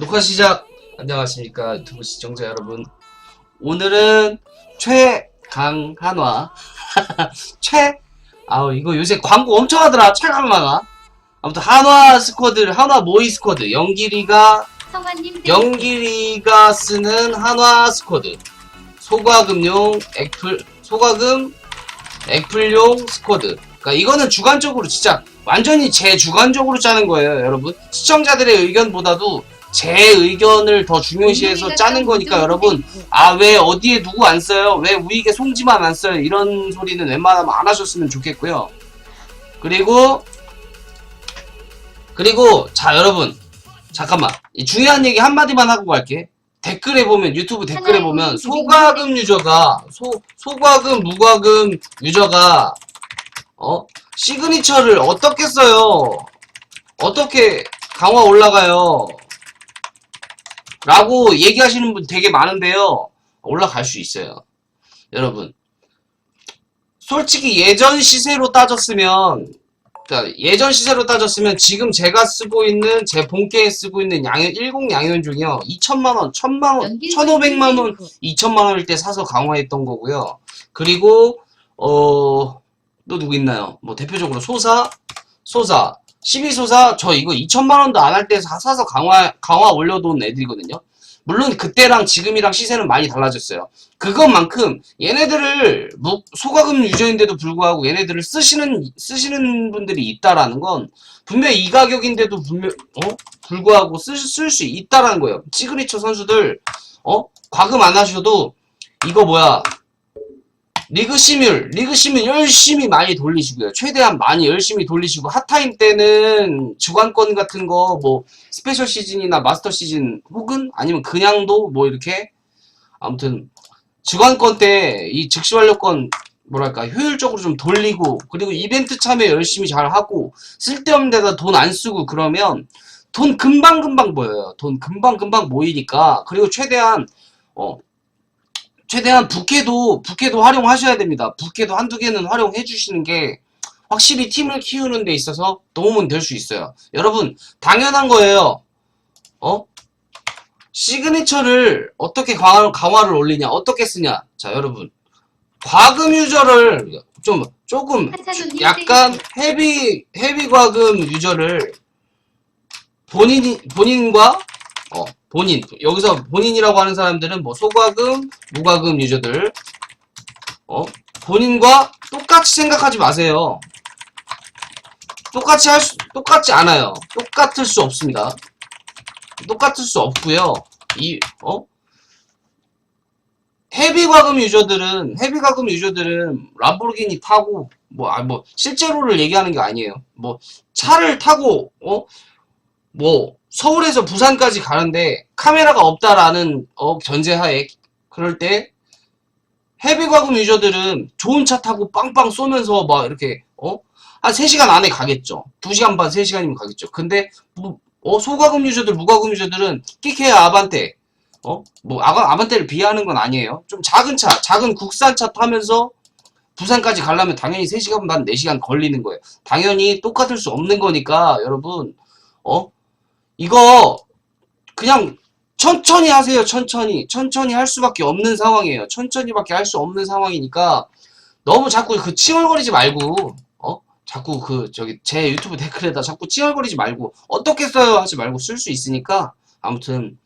녹화 시작. 안녕하십니까 유튜브 시청자 여러분. 오늘은 최강한화. 최? 아우 이거 요새 광고 엄청 하더라 최강한화. 아무튼 한화 스쿼드 한화 모의 스쿼드. 영길이가 영길이가 쓰는 한화 스쿼드. 소과금용 액플 소과금 액플용 스쿼드. 그러니까 이거는 주관적으로 진짜 완전히 제 주관적으로 짜는 거예요 여러분. 시청자들의 의견보다도 제 의견을 더 중요시해서 짜는 거니까 여러분 아 왜 어디에 누구 안 써요? 왜 우익에 송지만 안 써요? 이런 소리는 웬만하면 안 하셨으면 좋겠고요. 그리고 그리고 자 여러분. 잠깐만. 이 중요한 얘기 한 마디만 하고 갈게. 댓글에 보면 유튜브 댓글에 보면 소과금 유저가 소 소과금 무과금 유저가 어? 시그니처를 어떻게 써요? 어떻게 강화 올라가요 라고 얘기하시는 분 되게 많은데요. 올라갈 수 있어요. 여러분. 솔직히 예전 시세로 따졌으면 그러니까 예전 시세로 따졌으면 지금 제가 쓰고 있는 제 본게에 쓰고 있는 양현 10 양현 중이요. 2천만 원, 1천만 원, 1,500만 원, 2천만 원일 때 사서 강화했던 거고요. 그리고 어 또 누구 있나요? 뭐 대표적으로 소사, 소사, 12소사 저 이거 2천만 원도 안 할 때 사서 강화 강화 올려놓은 애들이거든요. 물론 그때랑 지금이랑 시세는 많이 달라졌어요. 그것만큼 얘네들을 무- 소가금 유저인데도 불구하고 얘네들을 쓰시는 쓰시는 분들이 있다라는 건 분명 이 가격인데도 분명 어 불구하고 쓸 수 있다라는 거예요. 시그니처 선수들 어 과금 안 하셔도 이거 뭐야 리그 시뮬 리그 시뮬 열심히 많이 돌리시고요. 최대한 많이 열심히 돌리시고 핫타임 때는 주관권 같은 거 뭐 스페셜 시즌이나 마스터 시즌 혹은 아니면 그냥도 뭐 이렇게 아무튼 주관권 때 이 즉시 완료권 뭐랄까 효율적으로 좀 돌리고 그리고 이벤트 참여 열심히 잘 하고 쓸데없는 데다 돈 안 쓰고 그러면 돈 금방 금방 보여요. 돈 금방 금방 모이니까 그리고 최대한 어 최대한 부캐도 부캐도 활용하셔야 됩니다. 부캐도 한두 개는 활용해 주시는 게 확실히 팀을 키우는 데 있어서 도움은 될 수 있어요. 여러분 당연한 거예요. 어? 시그니처를 어떻게 강화, 강화를 올리냐 어떻게 쓰냐 자 여러분 과금 유저를 좀 조금 하차도님 약간 헤비 헤비 과금 유저를 본인이 본인과 어 본인 여기서 본인이라고 하는 사람들은 뭐 소과금 무과금 유저들. 어? 본인과 똑같이 생각하지 마세요. 똑같이 할 수 똑같지 않아요. 똑같을 수 없습니다. 똑같을 수 없고요. 이 어? 헤비 과금 유저들은 헤비 과금 유저들은 람보르기니 타고 뭐아뭐 실제로를 얘기하는 게 아니에요. 뭐 차를 타고 어? 뭐 서울에서 부산까지 가는데 카메라가 없다라는 어 전제하에 그럴 때 헤비 과금 유저들은 좋은 차 타고 빵빵 쏘면서 막 이렇게 어 한 3시간 안에 가겠죠. 2시간 반, 3시간이면 가겠죠. 근데 뭐, 어, 소과금 유저들, 무과금 유저들은 끼케야 아반떼 어? 뭐 아바, 아반떼를 비하하는 건 아니에요. 좀 작은 차, 작은 국산차 타면서 부산까지 가려면 당연히 3시간 반, 4시간 걸리는 거예요. 당연히 똑같을 수 없는 거니까 여러분 어? 이거 그냥 천천히 하세요. 천천히. 천천히 할 수밖에 없는 상황이에요. 천천히밖에 할 수 없는 상황이니까 너무 자꾸 그 칭얼거리지 말고 어? 자꾸 그 저기 제 유튜브 댓글에다 자꾸 칭얼거리지 말고 어떻게 써요 하지 말고 쓸 수 있으니까 아무튼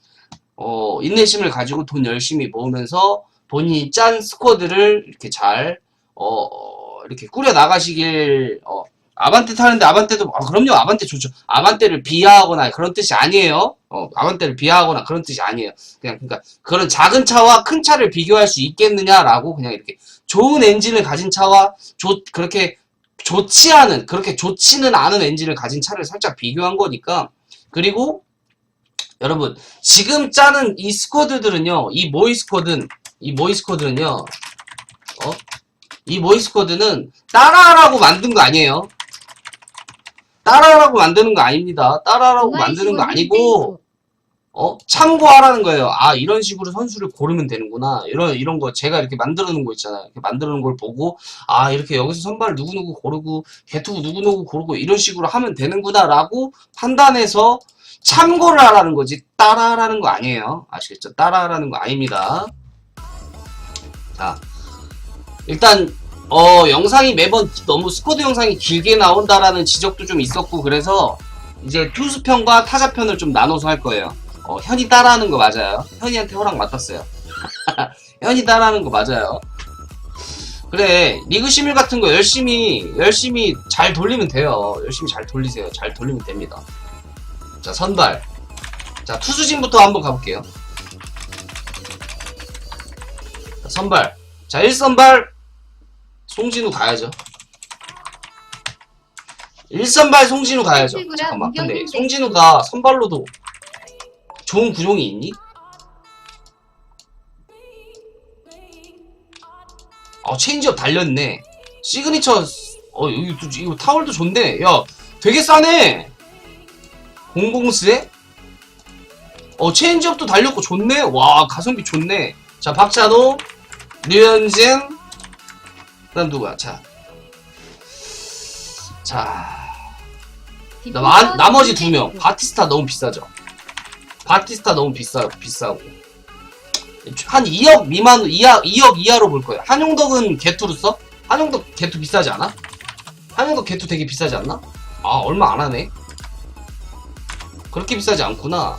어, 인내심을 가지고 돈 열심히 모으면서 본인이 짠 스쿼드를 이렇게 잘, 어, 이렇게 꾸려 나가시길, 어, 아반떼 타는데 아반떼도, 아, 그럼요, 아반떼 좋죠. 아반떼를 비하하거나 그런 뜻이 아니에요. 어, 아반떼를 비하하거나 그런 뜻이 아니에요. 그냥, 그러니까, 그런 작은 차와 큰 차를 비교할 수 있겠느냐라고 그냥 이렇게 좋은 엔진을 가진 차와 좋, 그렇게 좋지 않은, 그렇게 좋지는 않은 엔진을 가진 차를 살짝 비교한 거니까, 그리고, 여러분, 지금 짜는 이 스쿼드들은요, 이 모이 스쿼드는, 이 모이 스쿼드는요, 어? 이 모이 스쿼드는 따라하라고 만든 거 아니에요. 따라하라고 만드는 거 아닙니다. 따라하라고 만드는 거 아니고, 어? 참고하라는 거예요. 아, 이런 식으로 선수를 고르면 되는구나. 이런, 이런 거, 제가 이렇게 만들어 놓은 거 있잖아요. 이렇게 만들어 놓은 걸 보고, 아, 이렇게 여기서 선발을 누구 누구 고르고, 개투구 누구 누구 고르고, 이런 식으로 하면 되는구나, 라고 판단해서 참고를 하라는 거지 따라하라는 거 아니에요. 아시겠죠? 따라하라는 거 아닙니다. 자, 일단 어 영상이 매번 너무 스쿼드 영상이 길게 나온다라는 지적도 좀 있었고 그래서 이제 투수편과 타자편을 좀 나눠서 할 거예요. 어, 현이 따라하는 거 맞아요. 현이한테 허락 맡았어요. 현이 따라하는 거 맞아요. 그래 리그 시밀 같은 거 열심히 열심히 잘 돌리면 돼요. 열심히 잘 돌리세요. 잘 돌리면 됩니다. 자 선발. 자 투수진부터 한번 가볼게요. 자, 선발. 자 1선발 송진우 가야죠. 1선발 송진우 가야죠. 송진우랑 잠깐만. 근데 문경민 송진우가 선발로도 좋은 구종이 있니? 어 체인지업 달렸네. 시그니처 어또 이거 타월도 좋네. 야 되게 싸네. 공공스에? 어 체인지업도 달렸고 좋네. 와 가성비 좋네. 자 박찬호, 류현진, 그다음 누구야? 자, 자 나, 나머지 두 명. 바티스타 너무 비싸죠. 바티스타 너무 비싸 비싸고 한 2억 미만 이하 2억 이하로 볼 거예요. 한용덕은 개투로 써? 한용덕 개투 비싸지 않아? 한용덕 개투 되게 비싸지 않나? 아 얼마 안 하네. 그렇게 비싸지 않구나.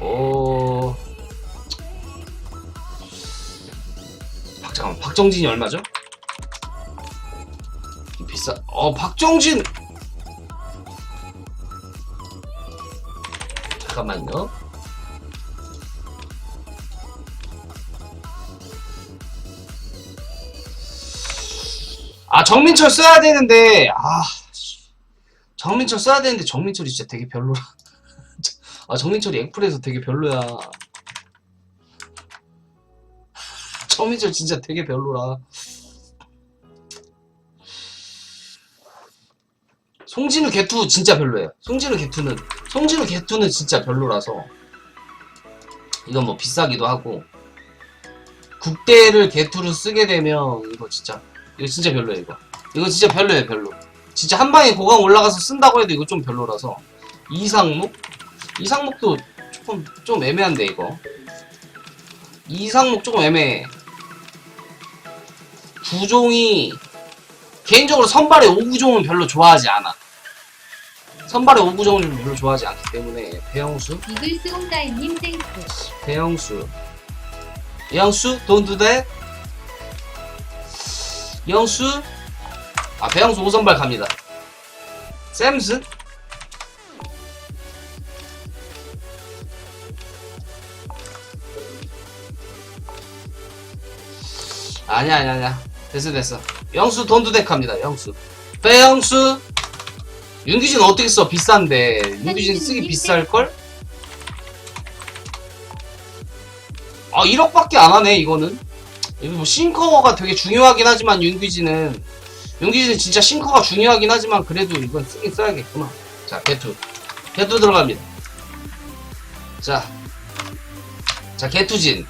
어. 박정진이 얼마죠? 비싸. 어 박정진. 잠깐만요. 아 정민철 써야 되는데 아 씨. 정민철 써야 되는데 정민철이 진짜 되게 별로라. 아 정민철이 엑플에서 되게 별로야. 정민철 진짜 되게 별로라. 송진우 개투 진짜 별로예요. 송진우 개투는 송진우 개투는 진짜 별로라서. 이건 뭐 비싸기도 하고. 국대를 개투로 쓰게 되면 이거 진짜 이거 진짜 별로예요 이거. 이거 진짜 별로예요 별로. 진짜 한 방에 고강 올라가서 쓴다고 해도 이거 좀 별로라서. 이상목? 이상목도 조금 좀 애매한데 이거. 이상목 조금 애매해 구종이 개인적으로 선발의 오구종은 별로 좋아하지 않아. 선발의 오구종을 별로 좋아하지 않기 때문에 배영수? 이글스 홍가인님 땡크 배영수. 영수? that 영수? 아 배영수 5선발 갑니다. 샘슨 아니야 아니야 아니야 됐어 됐어. 영수 that 갑니다 영수. 배영수. 윤규진 어떻게 써? 비싼데. 윤규진 쓰기 비쌀걸? 아 1억밖에 안 하네 이거는. 이거 뭐 싱커가 되게 중요하긴 하지만 윤귀진은. 윤귀진은 진짜 싱커가 중요하긴 하지만 그래도 이건 쓰긴 써야겠구나. 자 개투. 개투 들어갑니다. 자, 자 개투진.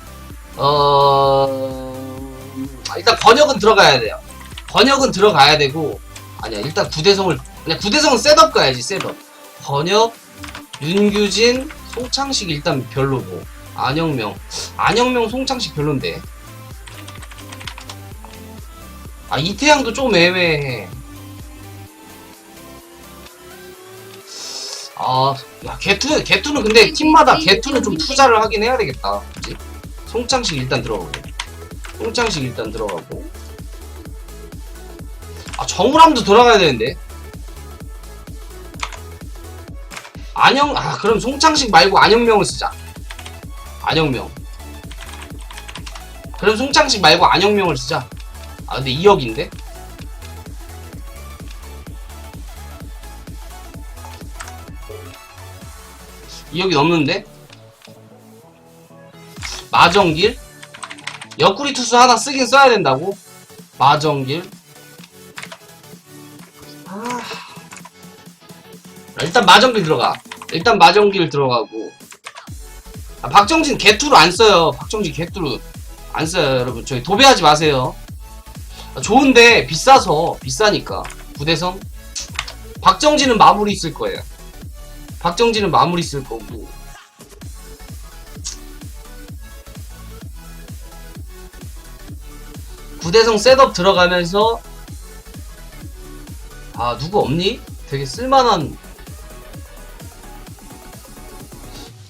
어 아, 일단 번역은 들어가야 돼요. 번역은 들어가야 되고 아니야 일단 구대성을 그냥 구대성은 셋업 가야지 셋업. 번역 윤규진 송창식 일단 별로고 안영명. 안영명 송창식 별론데. 아 이태양도 좀 애매해. 아 야 개투 개투는 근데 팀마다 개투는 좀 투자를 하긴 해야 되겠다 그치? 송창식 일단 들어가고 송창식 일단 들어가고 아 정우람도 들어가야 되는데 안영 아 그럼 송창식 말고 안영명을 쓰자 안영명. 그럼 송창식 말고 안영명을 쓰자. 아 근데 2억인데? 이억이 넘는데? 마정길? 옆구리 투수 하나 쓰긴 써야 된다고? 마정길? 아... 일단 마정길 들어가. 일단 마정길 들어가고. 아, 박정진 개투로 안 써요. 박정진 개투로 안 써요, 여러분. 저희 도배하지 마세요. 아, 좋은데 비싸서 비싸니까 부대성 박정진은 마무리 있을 거예요. 박정진은 마무리 있을 거고. 구대성 셋업 들어가면서 아 누구 없니? 되게 쓸만한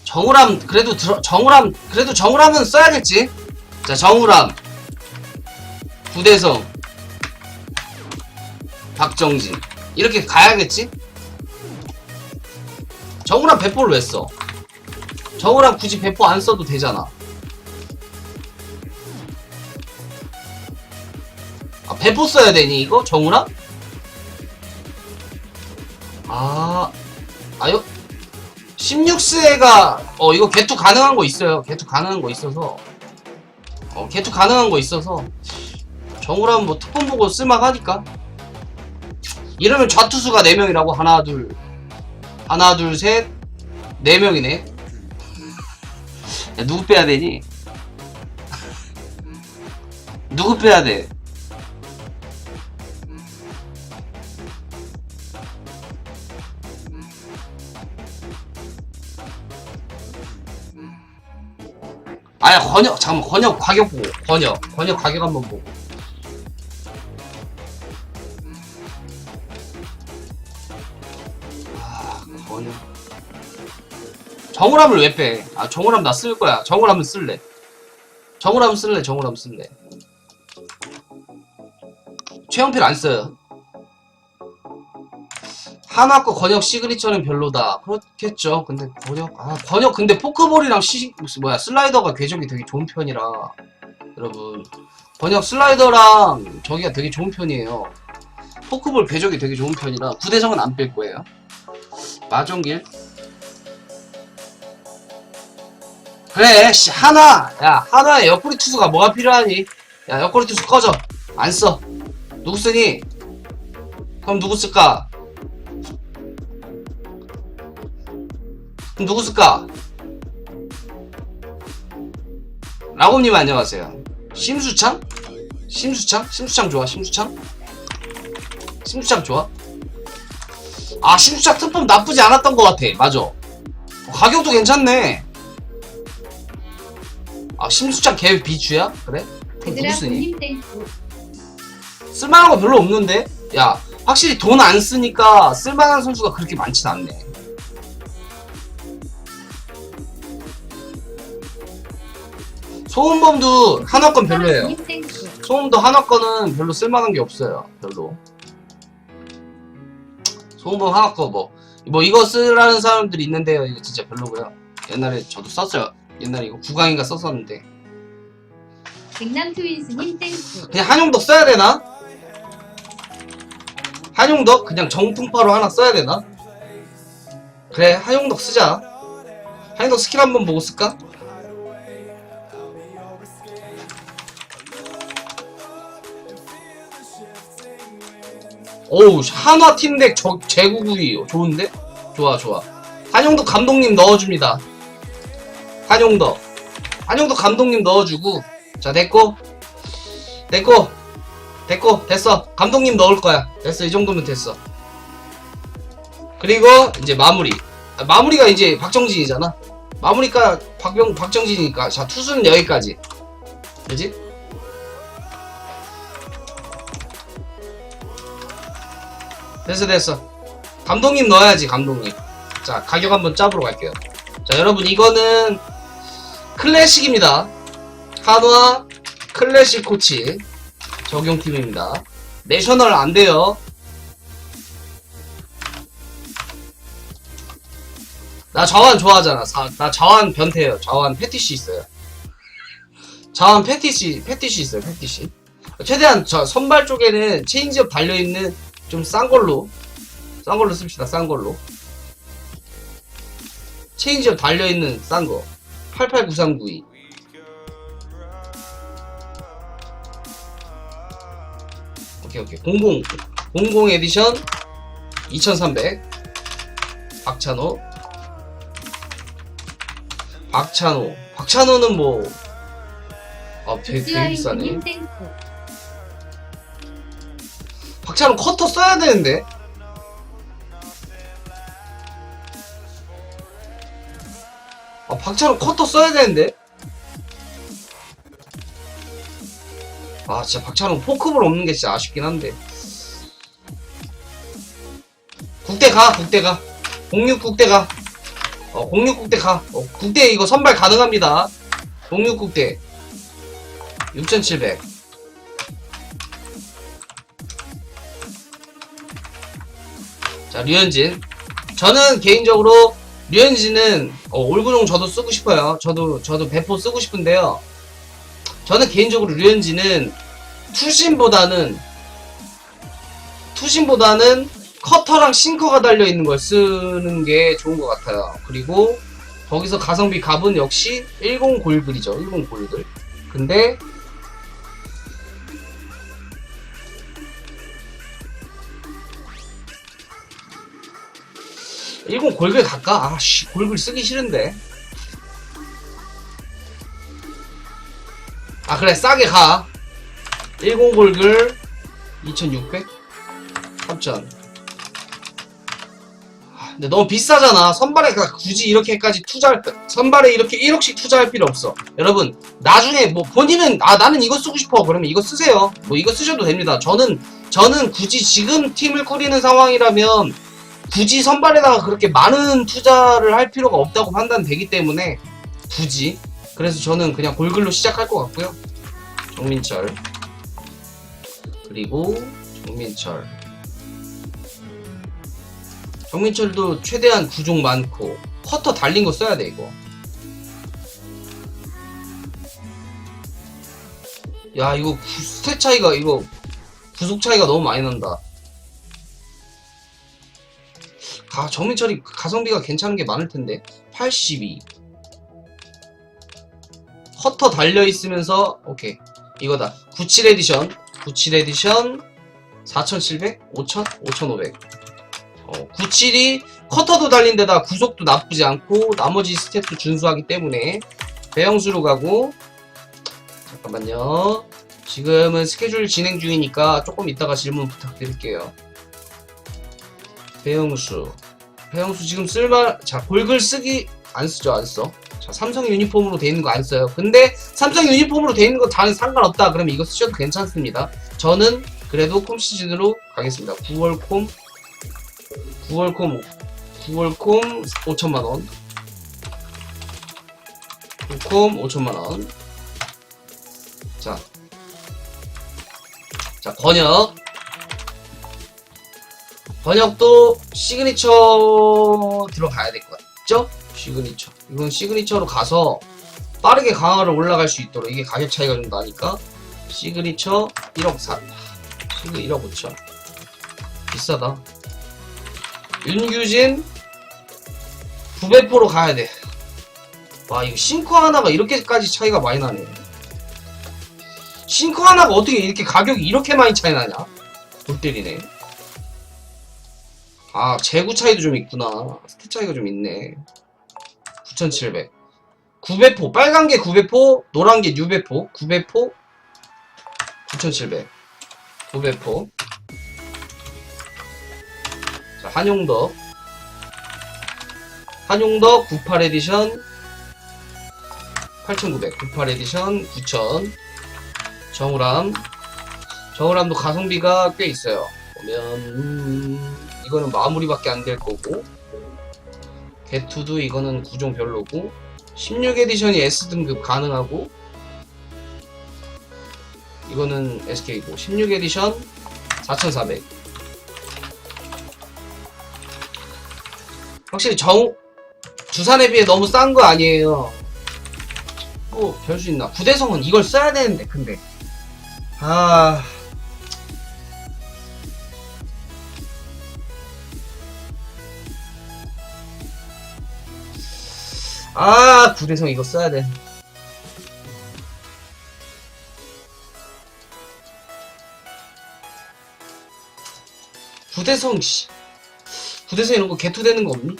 정우람 그래도 들어 정우람 그래도 정우람은 써야겠지. 자 정우람 구대성 박정진 이렇게 가야겠지? 정우람 배포를 왜 써? 정우람 굳이 배포 안 써도 되잖아. 아, 배포 써야 되니 이거? 정우람? 아, 아유 16세가 어 이거 개투 가능한 거 있어요. 개투 가능한 거 있어서. 어 개투 가능한 거 있어서. 정우람 뭐 특본 보고 쓸만하니까. 이러면 좌투수가 4명이라고? 하나 둘. 하나 둘셋. 4명이네. 야, 누구 빼야 되니? 누구 빼야 돼? 아야 권혁 잠깐만 권혁 가격 보고. 권혁 권혁 가격 한번 보고. 아 권혁 정우람을 왜 빼? 아 정우람 나 쓸 거야. 정우람은 쓸래. 정우람 쓸래 정우람 쓸래. 최영필 안 써요 거 권혁 시그니처는 별로다. 그렇겠죠. 근데 권혁 아 권혁 근데 포크볼이랑 시 뭐야 슬라이더가 궤적이 되게 좋은 편이라 여러분. 권혁 슬라이더랑 저기가 되게 좋은 편이에요. 포크볼 궤적이 되게 좋은 편이라 구대성은 안 뺄 거예요. 마종길. 그래 씨 하나! 야 하나에 옆구리 투수가 뭐가 필요하니? 야 옆구리 투수 꺼져. 안 써. 누구 쓰니? 그럼 누구 쓸까 그럼 누구 쓸까? 라곰님 안녕하세요. 심수창? 심수창? 심수창 좋아 심수창? 심수창 좋아? 아 심수창 특품 나쁘지 않았던 것 같아. 맞아. 어, 가격도 괜찮네. 아 심수창 걔 비추야? 그래? 누구 쓰니? 쓸만한 거 별로 없는데? 야 확실히 돈 안 쓰니까 쓸만한 선수가 그렇게 많진 않네 소음범도 한화권 별로예요. 땡큐 소음도 한화권은 별로 쓸만한 게 없어요 별로. 소음범 한화권 뭐, 뭐 이거 쓰라는 사람들이 있는데요. 이거 진짜 별로고요. 옛날에 저도 썼어요. 옛날에 이거 구강인가 썼었는데. 백남 트윈스님 땡큐 그냥 한용덕 써야 되나? 한용덕? 그냥 정통파로 하나 써야 되나? 그래 한용덕 쓰자. 한용덕 스킬 한번 보고 쓸까? 오우 한화 팀덱 저 제구구이 좋은데? 좋아 좋아. 한용덕 감독님 넣어줍니다. 한용덕. 한용덕 감독님 넣어주고. 자 됐고. 됐고. 됐고 됐어. 감독님 넣을 거야. 됐어 이 정도면 됐어. 그리고 이제 마무리. 아, 마무리가 이제 박정진이잖아. 마무리가 박병 박정진이니까. 자 투수는 여기까지. 그지 됐어 됐어 감독님 넣어야지 감독님 자 가격 한번 짜보러 갈게요 자 여러분 이거는 클래식입니다 한화 클래식 코치 적용팀입니다. 내셔널 안 돼요. 나 자완 좋아하잖아. 사- 나 자완 변태예요. 자완 패티시 있어요. 자완 패티시 패티시 있어요. 패티시. 최대한 저 선발 쪽에는 체인지업 달려 있는 좀 싼 걸로 싼 걸로 씁시다. 싼 걸로. 체인지업 달려 있는 싼 거. 889392. 오케이 오케이 00 00 에디션 2300 박찬호 박찬호 박찬호는 뭐 아, 되게, 되게 비싸네. 님 땡큐 박찬호 커터 써야 되는데. 아 박찬호 커터 써야 되는데. 아 진짜 박찬호 포크볼 없는 게 진짜 아쉽긴 한데. 국대 가 국대 가 06 국대 가. 어, 06 국대 가. 어, 국대 이거 선발 가능합니다. 06 국대 6700 자, 류현진. 저는 개인적으로 류현진은 어, 올구종 저도 쓰고 싶어요. 저도 저도 배포 쓰고 싶은데요. 저는 개인적으로 류현진은 투심보다는 투심보다는 커터랑 싱커가 달려 있는 걸 쓰는 게 좋은 것 같아요. 그리고 거기서 가성비 갑은 역시 10 골글이죠. 10 골글. 근데 일본 골글 갈까? 아씨 골글 쓰기 싫은데. 아 그래 싸게 가. 10 골글 2600 3000 아, 근데 너무 비싸잖아. 선발에 가- 굳이 이렇게까지 투자할 선발에 이렇게 1억씩 투자할 필요 없어. 여러분 나중에 뭐 본인은 아 나는 이거 쓰고 싶어. 그러면 이거 쓰세요. 뭐 이거 쓰셔도 됩니다. 저는 저는 굳이 지금 팀을 꾸리는 상황이라면 굳이 선발에다가 그렇게 많은 투자를 할 필요가 없다고 판단되기 때문에 굳이. 그래서 저는 그냥 골글로 시작할 것 같고요. 정민철. 그리고 정민철. 정민철도 최대한 구종 많고 커터 달린 거 써야 돼 이거. 야 이거 구- 스탯 차이가 이거 구속 차이가 너무 많이 난다 아, 정민철이 가성비가 괜찮은 게 많을 텐데. 82. 커터 달려 있으면서 오케이. 이거다. 97 에디션. 97 에디션 4700, 5000, 5500. 어, 97이 커터도 달린 데다 구속도 나쁘지 않고 나머지 스탯도 준수하기 때문에 배영수로 가고 잠깐만요. 지금은 스케줄 진행 중이니까 조금 이따가 질문 부탁드릴게요. 배영수. 배영수 지금 쓸만, 자, 골글 쓰기, 안 쓰죠, 안 써. 자, 삼성 유니폼으로 돼 있는 거 안 써요. 근데, 삼성 유니폼으로 돼 있는 거 다는 상관없다. 그러면 이거 쓰셔도 괜찮습니다. 저는 그래도 콤 시즌으로 가겠습니다. 9월 콤, 9월 콤, 9월 콤 5천만 원. 9콤 5천만 원. 자. 자, 번역. 번역도 시그니처 들어가야 될 것 같죠? 시그니처. 이건 시그니처로 가서 빠르게 강화를 올라갈 수 있도록 이게 가격 차이가 좀 나니까 시그니처 1억 4. 시그 1억 5천. 비싸다. 윤규진 900%로 가야 돼. 와, 이거 싱커 하나가 이렇게까지 차이가 많이 나네. 싱커 하나가 어떻게 이렇게 가격이 이렇게 많이 차이 나냐? 골 때리네. 아, 재구 차이도 좀 있구나. 스탯 차이가 좀 있네. 9700. 900포. 빨간 게 900포, 노란 게 600포. 900포, 9700. 900포. 자, 한용덕. 한용덕 98 에디션 8900. 98 에디션 9000. 정우람. 정우람도 가성비가 꽤 있어요. 보면, 음, 이거는 마무리밖에 안 될 거고 개투도 이거는 구종 별로고 16 에디션이 S 등급 가능하고 이거는 SK고 16 에디션 4400 확실히 정 주산에 비해 너무 싼 거 아니에요. 뭐 별수 있나? 부대성은 이걸 써야 되는데 근데. 아 아, 구대성 이거 써야 돼. 구대성, 씨. 구대성 이런 거 개투되는 거 없니?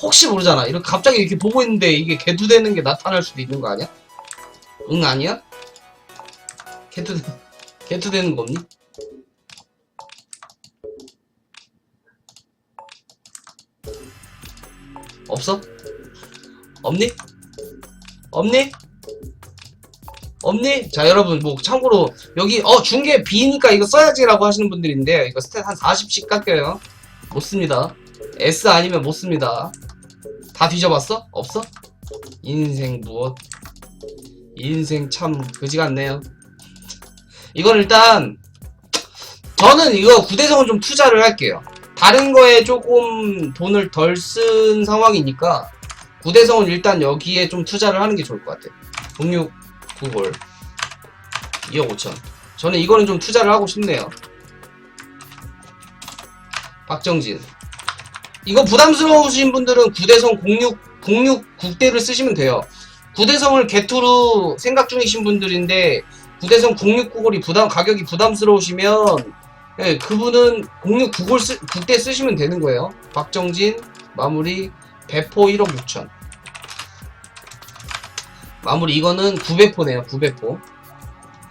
혹시 모르잖아. 이렇게 갑자기 이렇게 보고 있는데 이게 개투되는 게 나타날 수도 있는 거 아니야? 응, 아니야? 개투, 개투되는 거 없니? 없어? 없니? 없니? 없니? 자 여러분 뭐 참고로 여기 어 중계 B니까 이거 써야지라고 하시는 분들인데 이거 스탯 한 40씩 깎여요 못 씁니다 S 아니면 못 씁니다 다 뒤져봤어? 없어? 인생 무엇 인생 참 그지 같네요 이건 일단 저는 이거 구대성은 좀 투자를 할게요 다른 거에 조금 돈을 덜 쓴 상황이니까 구대성은 일단 여기에 좀 투자를 하는 게 좋을 것 같아요. 06 9골. 2억 5천. 저는 이거는 좀 투자를 하고 싶네요. 박정진. 이거 부담스러우신 분들은 구대성 06 06 국대를 쓰시면 돼요. 구대성을 개투로 생각 중이신 분들인데 구대성 0699골이 부담 가격이 부담스러우시면 예, 그분은 0699골 쓰, 국대 쓰시면 되는 거예요. 박정진 마무리 배포 1억 6천 마무리 이거는 9배포네요 9배포.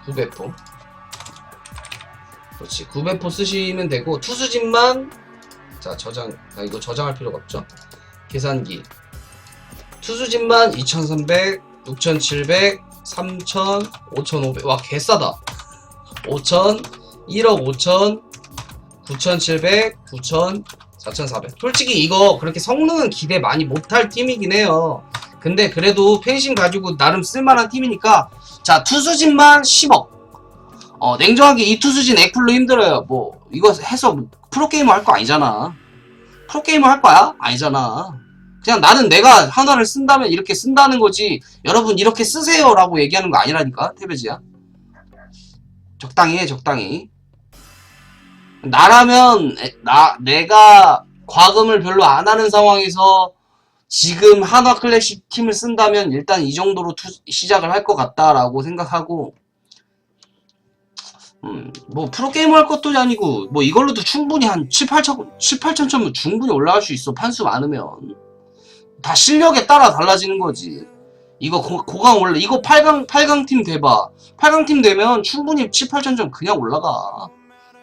9배포. 그렇지 9배포 쓰시면 되고 투수진만 자 저장 아 이거 저장할 필요가 없죠? 계산기. 투수진만 2300 6700 3000 5500 와 개싸다. 5000 1억 5000 9700 9000 4400 솔직히 이거 그렇게 성능은 기대 많이 못할 팀이긴 해요 근데 그래도 펜싱 가지고 나름 쓸만한 팀이니까 자 투수진만 10억. 어 냉정하게 이 투수진 액플로 힘들어요. 뭐 이거 해서 뭐 프로게이머 할 거 아니잖아. 프로게이머 할 거야? 아니잖아. 그냥 나는 내가 하나를 쓴다면 이렇게 쓴다는 거지. 여러분 이렇게 쓰세요 라고 얘기하는 거 아니라니까 태베지야. 적당히 해 적당히. 나라면 에, 나 내가 과금을 별로 안 하는 상황에서 지금 한화 클래식 팀을 쓴다면 일단 이 정도로 투- 시작을 할 것 같다라고 생각하고 음, 뭐 프로게이머 할 것도 아니고 뭐 이걸로도 충분히 한 7, 8천 7, 8천 점은 충분히 올라갈 수 있어 판수 많으면. 다 실력에 따라 달라지는 거지. 이거 고, 고강 올라 이거 8강 8강 팀 돼봐. 8강 팀 되면 충분히 7, 8천 점 그냥 올라가.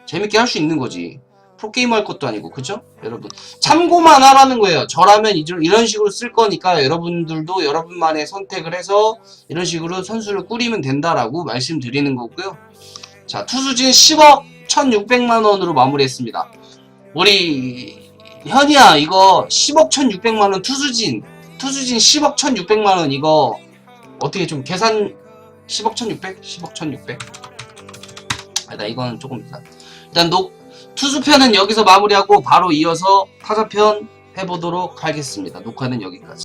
재밌게 할 수 있는 거지 프로게이머 할 것도 아니고 그죠? 여러분 참고만 하라는 거예요 저라면 이런 식으로 쓸 거니까 여러분들도 여러분만의 선택을 해서 이런 식으로 선수를 꾸리면 된다라고 말씀드리는 거고요 자 투수진 10억 1600만 원으로 마무리했습니다 우리 현이야 이거 10억 1600만 원 투수진 투수진 10억 1600만 원 이거 어떻게 좀 계산 10억 1600? 10억 1600? 아니다 이거는 조금 일단 녹 투수편은 여기서 마무리하고 바로 이어서 타자편 해보도록 하겠습니다. 녹화는 여기까지